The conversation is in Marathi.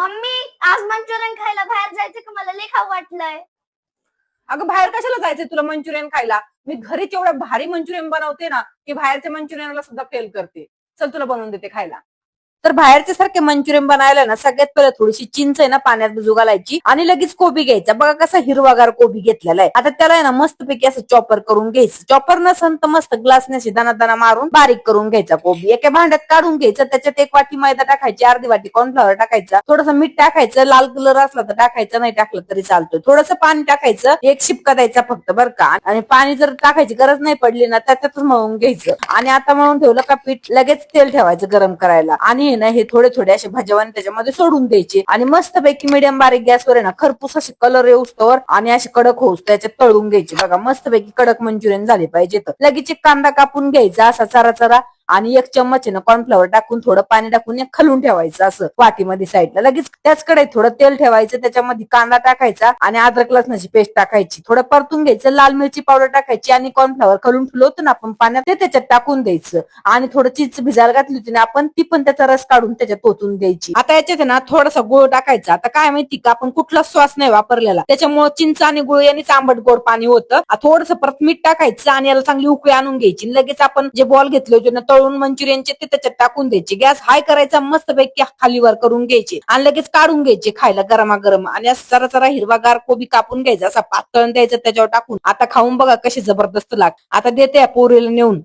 मम्मी आज मंचुरियन खायला बाहेर जायचं का? मला लई वाटलंय. अगं बाहेर कशाला जायचंय तुला मंचुरियन खायला? मी घरीच एवढं भारी मंचुरियन बनवते ना की बाहेरच्या मंचुरियनला सुद्धा फेल करते. चल तुला बनवून देते खायला. तर बाहेरच्या सारखे मंचुरियन बनायला ना सगळ्यात पहिले थोडीशी चिंच आहे ना पाण्यात भिजू घालायची आणि लगेच कोबी घ्यायचा. बघा कसा हिरवागार कोबी घेतलेला आहे. आता त्याला आहे ना मस्तपैकी असं चॉपर करून घ्यायचं. चॉपर नसन तर मस्त ग्लासने दाना दाना मारून बारीक करून घ्यायचा कोबी. एका भांड्यात काढून घ्यायचं. त्याच्यात एक वाटी मैदा टाकायची अर्धी वाटी कॉर्नफ्लॉवर टाकायचा थोडंसं मीठ टाकायचं लाल कलर असला तर टाकायचं नाही टाकलं तरी चालतो थोडंसं पाणी टाकायचं एक शिपका द्यायचा फक्त बरं का. आणि पाणी जर टाकायची गरज नाही पडली ना त्याच्यातच मळून घ्यायचं. आणि आता मळून ठेवलं का पीठ लगेच तेल ठेवायचं गरम करायला. आणि आहे ना हे थोडे थोडे असे भाजवाने त्याच्यामध्ये सोडून द्यायचे. आणि मस्तपैकी मिडियम बारीक गॅसवर आहे ना खरपूस असे कलर येऊस्तवर आणि असे कडक होऊस त्याच्यात तळून घ्यायचे. बघा मस्तपैकी कडक मंचुरियन झाले पाहिजे तर लगेच एक कांदा कापून घ्यायचा असा चरा चरा आणि एक चम्मच आहे ना कॉर्नफ्लॉवर टाकून थोडं पाणी टाकून एक खालून ठेवायचं असं वाटीमध्ये साईडला लगेच त्याच कडे थोडं तेल ठेवायचं त्याच्यामध्ये कांदा टाकायचा आणि अद्रक लसणाची पेस्ट टाकायची. थोडं परतून घ्यायचं लाल मिरची पावडर टाकायची आणि कॉर्नफ्लॉवर खालून फुलवतो ना आपण पाण्यात ते त्याच्यात टाकून द्यायचं. आणि थोडं चीज भिजायला घातली होती ना आपण ती पण त्याचा रस काढून त्याच्यात ओतून द्यायची. आता याच्यात आहे ना थोडासा गुळ टाकायचा. आता काय माहिती का आपण कुठला श्वास नाही वापरलेला. त्याच्यामुळे चिंच आणि गुळ यांनी आंबट गोड पाणी होतं. थोडस परत मीठ टाकायचं आणि याला चांगली उकळी आणून घ्यायची. लगेच आपण जे बॉल घेतले होते ना तळून मंचुरियनचे ते त्याच्यात टाकून द्यायचे. गॅस हाय करायचा मस्त पैकी खालीवर करून घ्यायचे आणि लगेच काढून घ्यायचे खायला गरमागरम. आणि असं जरा जरा हिरवागार कोबी कापून घ्यायचा असा पातळ द्यायचा त्याच्यावर टाकून. आता खाऊन बघा कशी जबरदस्त लाग आता देते पोरीला नेऊन.